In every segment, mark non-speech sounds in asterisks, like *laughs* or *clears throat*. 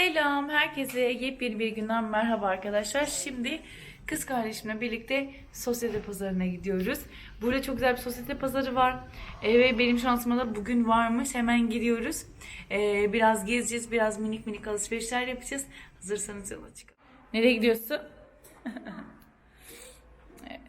Selam herkese yepyeni bir günden merhaba arkadaşlar. Şimdi kız kardeşimle birlikte sosyete pazarına gidiyoruz. Burada çok güzel bir sosyete pazarı var. Ee, ve benim şansıma da bugün varmış. Hemen gidiyoruz. Ee, biraz gezeceğiz, biraz minik minik alışverişler yapacağız. Hazırsanız yola çıkalım. Nereye gidiyorsun? *laughs* evet.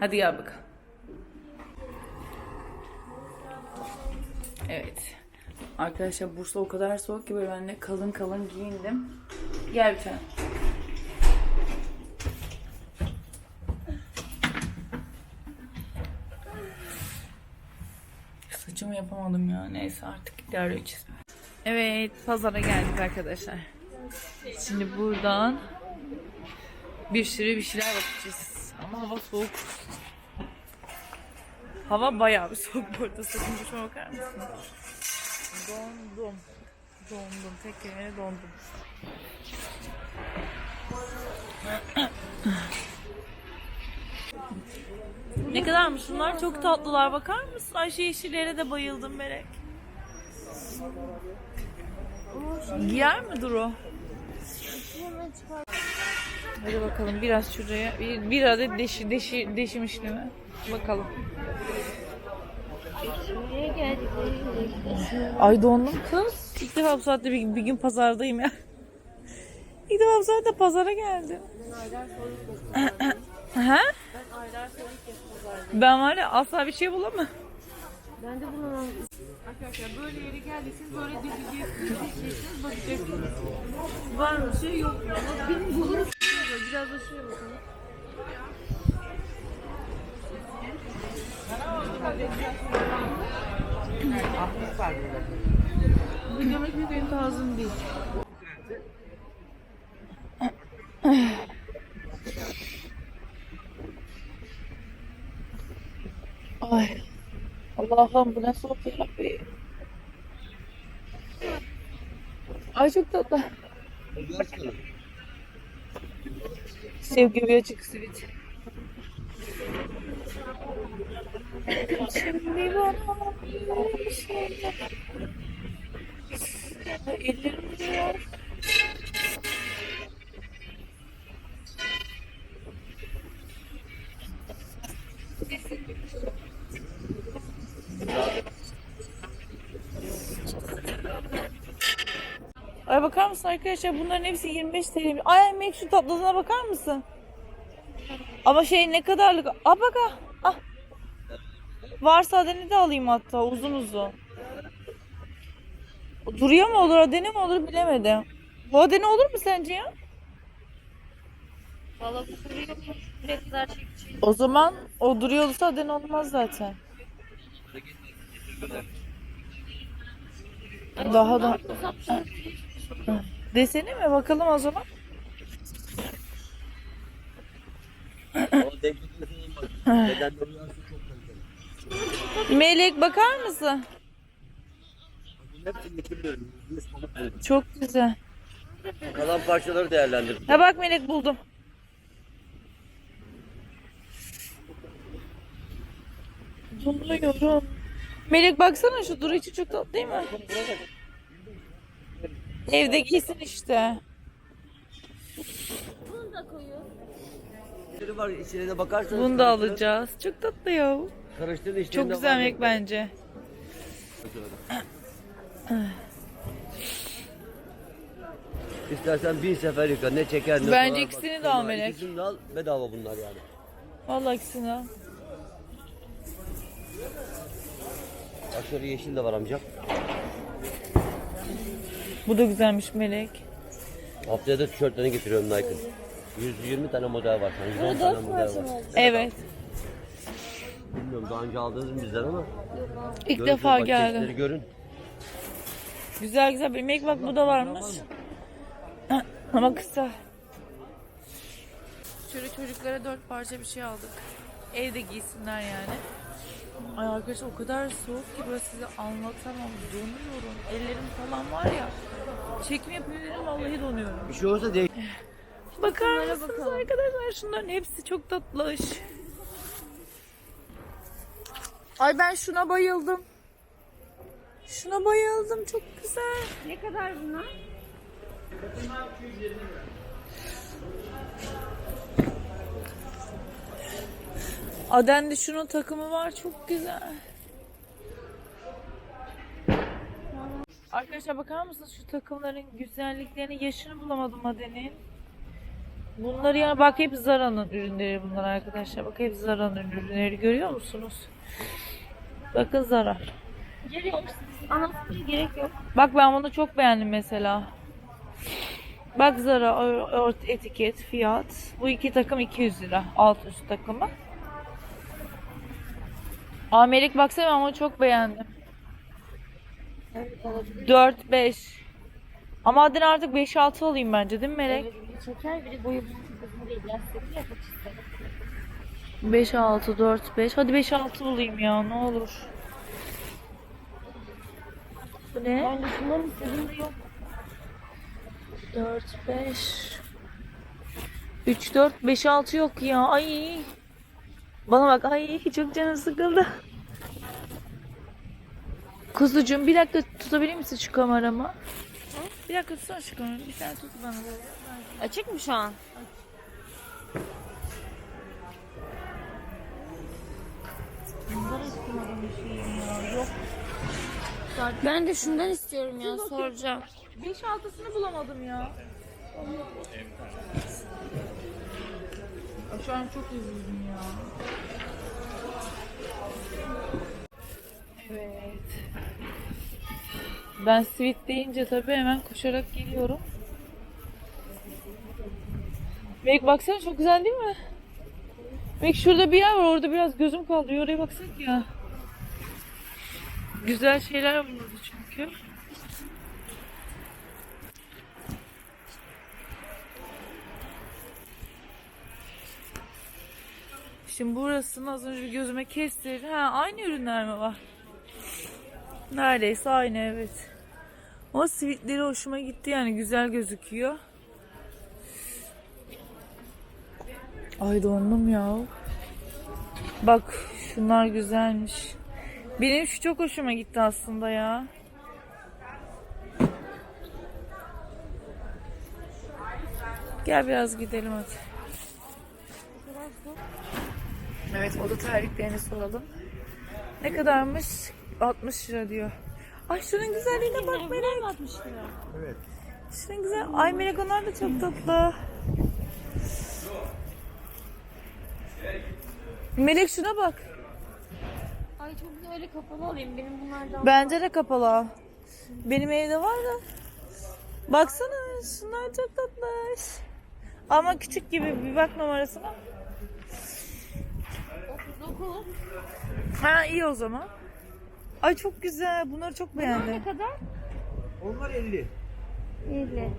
Hadi gel bakalım. Evet. Arkadaşlar Bursa o kadar soğuk ki böyle ben de kalın kalın giyindim. Gel bir tane. Saçımı yapamadım ya. Neyse artık idare edeceğiz. Evet pazara geldik arkadaşlar. Şimdi buradan bir sürü bir şeyler bakacağız. Ama hava soğuk. Hava bayağı bir soğuk bu arada. Sakın bakar mısın? Dondum. Dondum. Tek kelimeyle dondum. ne kadarmış bunlar? Çok tatlılar. Bakar mısın? Ayşe yeşillere de bayıldım Melek. Giyer mi Duru? Hadi bakalım biraz şuraya. Bir, bir adet deşi, deşi, deşimişli mi? Bakalım. Ay dondum kız. İlk defa bu saatte bir, bir gün pazardayım ya. *laughs* İlk defa bu saatte pazara geldim. *clears throat* ha? Ben aylar sonra pazardayım. Ben var ya asla bir şey bulamam. Ben de bulamam. Arkadaşlar böyle yere geldiyseniz böyle dizeceksiniz, bakacaksınız. Var mı şey yok mu? Benim buluruz. Biraz da şuraya bakalım. Bu yemek mi benim tarzım değil. Ay. Allah'ım bu ne soğuk ya Rabbi. Ay çok tatlı. Sevgi bir açık simit. Şimdi bana bir şey. Ay bakar mısın arkadaşlar bunların hepsi 25 TL. Ay Mek şu tatlılığına bakar mısın? Ama şey ne kadarlık? Aa bak ah. Ah. Varsa adeni de alayım hatta uzun uzun. Duruyor mu olur adeni mi olur bilemedim. Bu adeni olur mu sence ya? Valla bu kuruyor mu? Buraya kadar çekeceğim. O zaman o duruyor olursa adeni olmaz zaten. Daha da deseni mi bakalım o zaman? Melek bakar mısın? Çok güzel. Kalan parçaları değerlendir. Ha bak Melek buldum. Buluyorum. Melek baksana şu duru içi çok tatlı değil mi? Evde giysin işte. Bunu da koyuyor. Var içine de bakarsanız. Bunu da alacağız. Çok tatlı ya. Karıştırın içlerinde Çok güzel. Melek bence. *clears throat* İstersen bin sefer yıka ne çeker ne Bence sorar, ikisini bak. de al Bunlar Melek. İkisini de al bedava bunlar yani. Vallahi ikisini al. Bak şöyle yeşil de var amca. Bu da güzelmiş Melek. Haftaya da tişörtlerini getiriyorum Nike'ın. 120 tane model var. Yani 110 tane model var. Evet. Bilmiyorum daha önce aldınız mı bizden ama. İlk görün, defa bak, geldim. çeşitleri görün. Güzel güzel. Bir Melek bak bu da varmış. *laughs* Ama kısa. Şöyle çocuklara dört parça bir şey aldık. Evde giysinler yani. Ay arkadaşlar o kadar soğuk ki böyle size anlatamam. Donuyorum. Ellerim falan var ya. Çekim yapıyor dedim vallahi donuyorum. Bir şey olursa değiş. Bakar mısınız arkadaşlar? Şunların hepsi çok tatlış. Ay ben şuna bayıldım. Şuna bayıldım. Çok güzel. Ne kadar bunlar? Aden'de şunun takımı var çok güzel. Arkadaşlar bakar mısınız şu takımların güzelliklerini yaşını bulamadım Aden'in. Bunlar ya bak hep Zara'nın ürünleri bunlar arkadaşlar. Bak hep Zara'nın ürünleri görüyor musunuz? Bakın Zara. Gerek yok. Anlatmaya gerek yok. Bak ben bunu çok beğendim mesela. Bak Zara or- or- etiket fiyat. Bu iki takım 200 lira. Alt üst takımı. Amerik baksana ben bunu çok beğendim. 4 5. Ama adını artık 5 6 alayım bence değil mi Melek? Biri çeker biri boyu uzun değil. Lastikli yapmak istedim. 5 6 4 5. Hadi 5 6 bulayım ya ne olur. Bu ne? Ben de şunların istediğimde yok. 4 5 3 4 5 6 yok ya. Ay. Bana bak ay çok canım sıkıldı. Kuzucuğum bir dakika tutabilir misin şu kameramı? Bir dakika tutsana şu kameramı. Bir tane tut bana. Açık mı şu an? Ben de şundan istiyorum ya soracağım. 5 6'sını bulamadım ya. Şu an çok üzüldüm ya. Evet. Ben sweet deyince tabii hemen koşarak geliyorum. Melek baksana çok güzel değil mi? Melek şurada bir yer var orada biraz gözüm kaldı. Oraya baksana ya. Güzel şeyler var burada çünkü. Şimdi burasını az önce gözüme kestirdi. Ha aynı ürünler mi var? Neredeyse aynı evet. Ama sivitleri hoşuma gitti yani güzel gözüküyor. Ay dondum ya. Bak şunlar güzelmiş. Benim şu çok hoşuma gitti aslında ya. Gel biraz gidelim hadi. Evet oda terliklerini soralım. Ne kadarmış? 60 lira diyor. Ay şunun güzelliğine bak Melek. 60 lira. Şunun güzel. Ay Melek onlar da çok tatlı. Melek şuna bak. Ay çok güzel öyle kapalı alayım. Benim bunlardan Bence de kapalı. ha. Benim evde var da. Baksana şunlar çok tatlı. Ama küçük gibi bir bak numarasına. 39. Ha iyi o zaman. Ay çok güzel. Bunları çok beğendim. Ne kadar? Onlar 50. 50.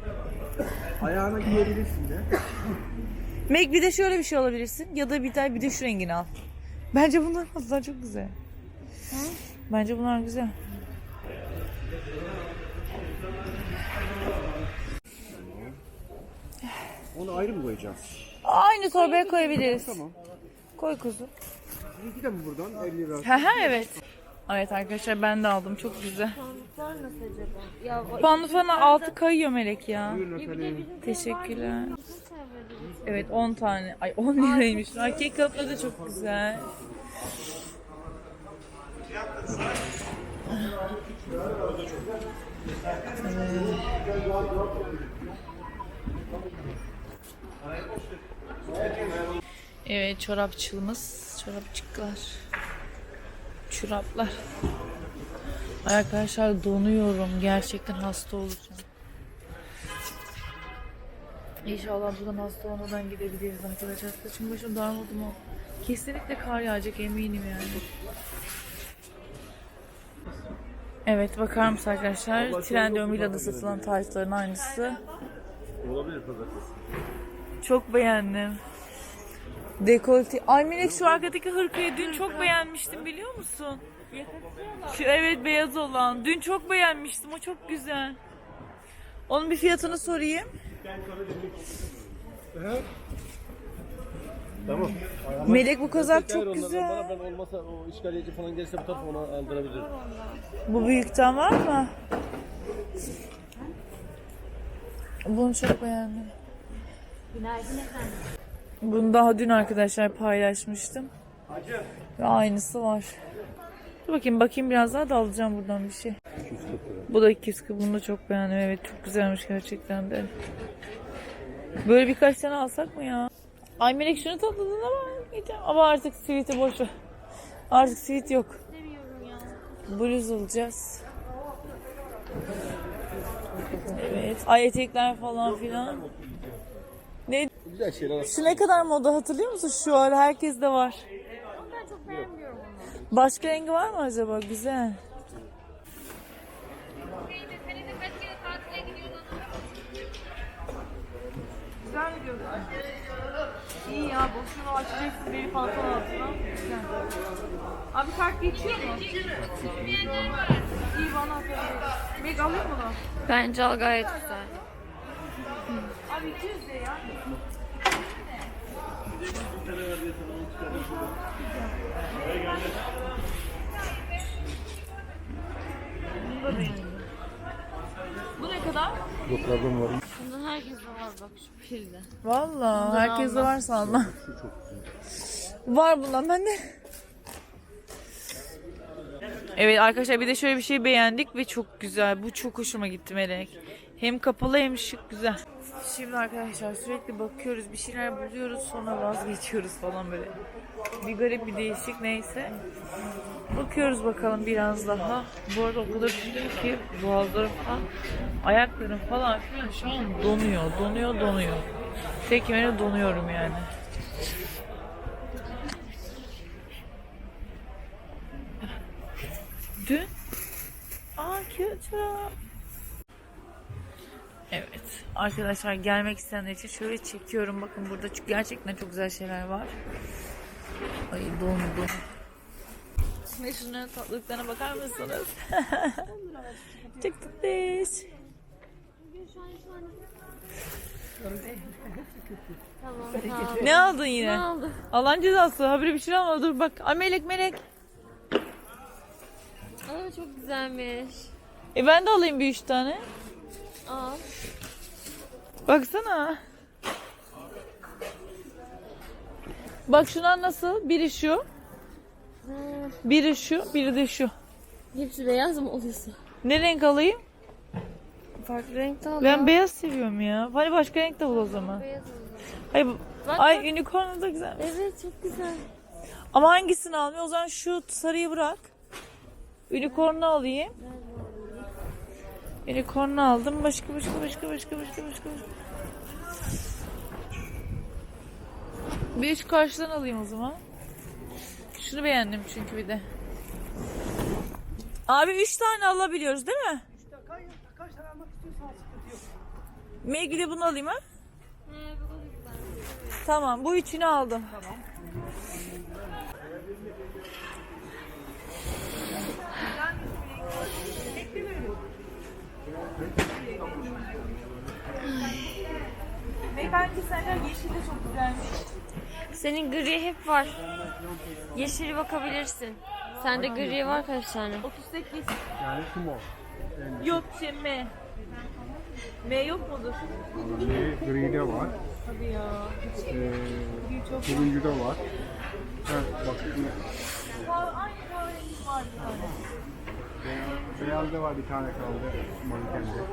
Ayağına giyebilirsin de. Meg bir de şöyle bir şey alabilirsin. Ya da bir tane bir de şu rengini al. Bence bunlar bunlar çok güzel. Bence bunlar güzel. Onu ayrı mı koyacağız? Aynı torbaya koyabiliriz. Tamam. Koy kuzu. Sizinki de mi buradan 50 lira? Ha ha evet. Evet arkadaşlar ben de aldım çok güzel. Sandıklar nasıl acaba? Ya falan altı kayıyor melek ya. Buyurun efendim. Teşekkürler. Evet 10 tane. Ay 10 liraymış. Erkek kalıpları da çok güzel. Evet çorapçığımız. Çorapçıklar. Çoraplar. Ay arkadaşlar donuyorum. Gerçekten hasta olacağım. İnşallah buradan hasta olmadan gidebiliriz arkadaşlar. Saçım başım darmadı mı? Kesinlikle kar yağacak eminim yani. Evet bakar mısın arkadaşlar? Trendyol Mila'da satılan taytların aynısı. Olabilir pazartesi. Çok beğendim. Dekolte. Ay Melek şu arkadaki hırkayı dün çok beğenmiştim biliyor musun? Şu evet beyaz olan. Dün çok beğenmiştim. O çok güzel. Onun bir fiyatını sorayım. Tamam. Melek bu kazak çok güzel. Bana ben olmasa o işgaliyeci falan gelirse bu tarafa ona aldırabilirim. Bu büyükten var mı? Bunu çok beğendim. Günaydın efendim. Bunu daha dün arkadaşlar paylaşmıştım. Ve aynısı var. Dur bakayım bakayım biraz daha da alacağım buradan bir şey. Bu da 240. Bunu da çok beğendim. Evet çok güzelmiş gerçekten de. Böyle birkaç tane alsak mı ya? Ay Melek şunu tadladın ama. Ama artık sweet'i boş ver. Artık sweet yok. Bluz alacağız. Evet. Ay etekler falan filan. Ne? Güzel şeyler. Şu ne kadar moda hatırlıyor musun? Şu ara herkes de var. Ama ben çok beğenmiyorum onu. Başka rengi var mı acaba? Güzel. Güzel mi diyorsun? İyi ya boşuna açacaksın beni pantolon altına. Güzel. Abi kart geçiyor mu? İyi bana atabilir. Meg alayım mı bunu? Bence al gayet güzel. Abi 200 de ya. Bu ne kadar? Yoklardan var. Bundan herkes var bak şu pilde. Valla herkes de varsa Allah. Var bundan ben de. Evet arkadaşlar bir de şöyle bir şey beğendik ve çok güzel. Bu çok hoşuma gitti Melek. Hem kapalı hem şık güzel. Şimdi arkadaşlar sürekli bakıyoruz bir şeyler buluyoruz sonra vazgeçiyoruz falan böyle. Bir garip bir değişik neyse. Bakıyoruz bakalım biraz daha. Bu arada o kadar üşüdüm ki boğazlarım falan, ayaklarım falan filan şu an donuyor, donuyor, donuyor. Tek yönü donuyorum yani. Dün Aa kötü. Evet. Arkadaşlar gelmek isteyenler için şöyle çekiyorum. Bakın burada çünkü gerçekten çok güzel şeyler var. Ay dondum. Ve şunların tatlılıklarına bakar mısınız? *laughs* *laughs* çok tatlış. Tamam tamam. Ne aldın yine? Ne aldı? Allah'ın cezası. Haberi bir şey alma. Dur bak. Ay melek melek. Aa çok güzelmiş. E ben de alayım bir üç tane. Al. Baksana. Bak şunlar nasıl? Biri şu. Biri şu. Biri de şu. Hepsi beyaz mı oluyorsa? Ne renk alayım? Farklı renkte al. Ben ya. beyaz seviyorum ya. Hani başka renk de bul o zaman. Beyaz oldu. Ay, Bak, ay bak. unicorn da güzel. Evet çok güzel. Ama hangisini almayayım? O zaman şu sarıyı bırak. Unicorn'u alayım. Unicorn'u aldım. Başka başka başka başka başka başka. Bir şu karşıdan alayım o zaman. Şunu beğendim çünkü bir de. Abi üç tane alabiliyoruz değil mi? Kaç tane almak istiyorsan sıkıntı yok. Megli de bunu alayım ha? He bu da güzel. Tamam bu üçünü aldım. Beyefendi senden yeşil de çok güzelmiş. Senin gri hep var. Yeşili bakabilirsin. Sende gri var kaç tane? 38. Yani small. Yok şey M. M yok mudur? Gri'de var. Hadi ya. Ee, turuncuda var. Evet, bak aynı kahverengi var bir tane. beyaz- beyazda var bir tane kaldı. Manikende.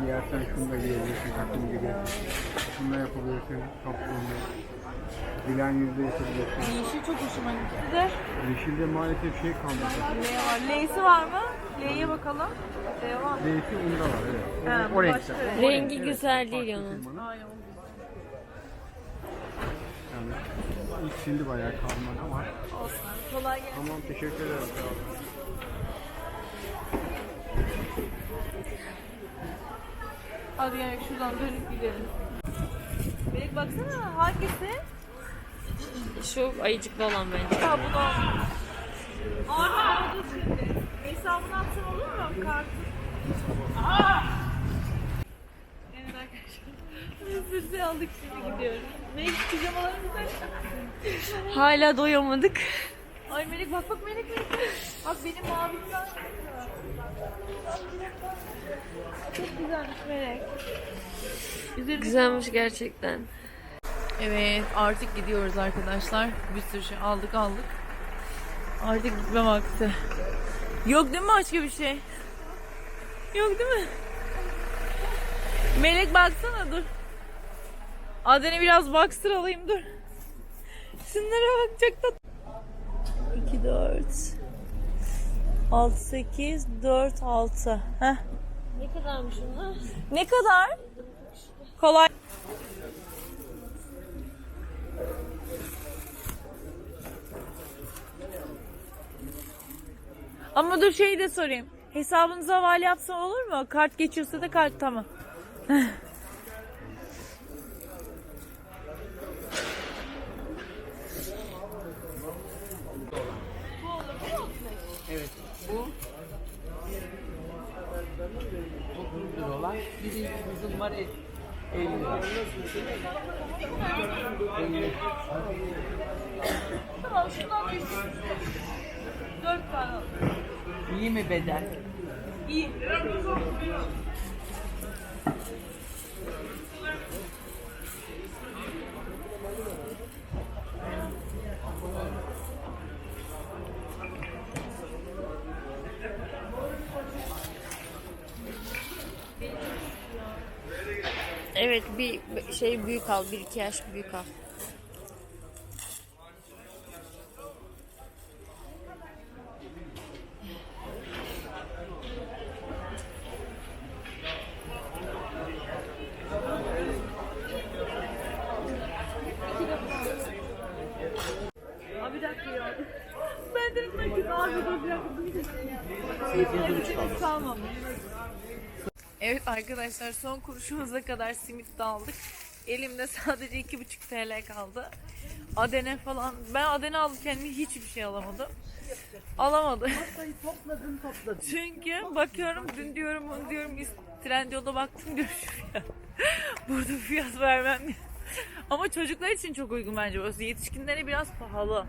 Giyersen şunu da giyebilirsin takım gibi. Şunu da yapabilirsin. Kapşonlu. Bilen yüzde yapabilirsin. Yeşil çok hoşuma gitti de. Yeşilde maalesef şey kalmadı. L var. L'si var mı? L'ye bakalım. L var. Renkli onda var evet. Ha, o renkte. Rengi güzel değil onun. Aynen. Yani ilk sildi bayağı kalmadı ama. Olsun. Kolay gelsin. Tamam teşekkür ederim. Hadi yani şuradan dönüp gidelim. Melek baksana hangisi? Şu ayıcıklı olan bence. Ha bu da. Oldu şimdi. Hesabını atsam olur mu? Kartı. Evet arkadaşlar. Sırtı aldık şimdi gidiyoruz. Melek pijamalarımız nerede? Hala doyamadık. Ay Melek bak bak Melek Melek. Bak benim mavimden. çok güzelmiş Melek. Güzelmiş gerçekten. Evet artık gidiyoruz arkadaşlar. Bir sürü şey aldık aldık. Artık gitme vakti. Yok değil mi başka bir şey? Yok değil mi? Melek baksana dur. Adene biraz baksır alayım dur. Şunlara bakacak da. 2, 4, 6, 8, 4, 6. Heh. Ne kadarmış bunlar? Ne kadar? Kolay. Ama dur şeyi de sorayım. Hesabınıza havale yapsam olur mu? Kart geçiyorsa da kart tamam. 30 lira olan bir de var 50 lira. 50. Tamam şundan da Dört tane al. İyi mi bedel? İyi. Evet bir şey büyük al. Bir iki yaş büyük al. Abi bir dakika ya. Ben de nakit abi dur bir dakika. Tamam. Evet arkadaşlar son kuruşumuza kadar simit de aldık. Elimde sadece iki buçuk TL kaldı. Adene falan. Ben Adene alırken hiçbir şey alamadım. Alamadım. Topladım *laughs* topladım. Çünkü bakıyorum dün diyorum bunu diyorum Trendyol'da baktım diyorum şuraya. *laughs* Burada fiyat vermem. *laughs* Ama çocuklar için çok uygun bence. O yetişkinlere biraz pahalı.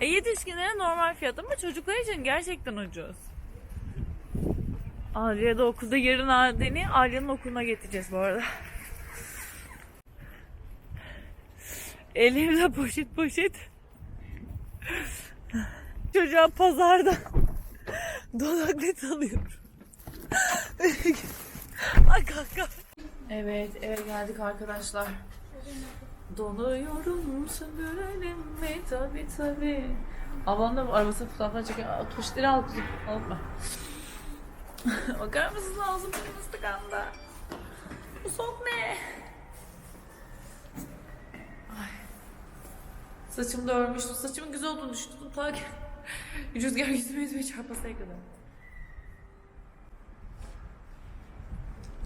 E yetişkinlere normal fiyat ama çocuklar için gerçekten ucuz. Aliye de okulda yarın Adeni Aliye'nin okuluna getireceğiz bu arada. *laughs* Elimde poşet poşet. Çocuğa pazarda *laughs* donaklet alıyorum. *laughs* Ay kanka. Evet eve geldik arkadaşlar. Donuyorum sömürelim mi? Tabi tabi. Ablam da arabası fotoğraflar çekiyor. Tuşları al kızım. Alma. Bakar mısınız ağzım benim tıkandı. Bu soğuk ne? Ay. Saçımı da örmüştüm. Saçımın güzel olduğunu düşündüm. Ta ki *laughs* rüzgar yüzüme yüzüme çarpasaya kadar.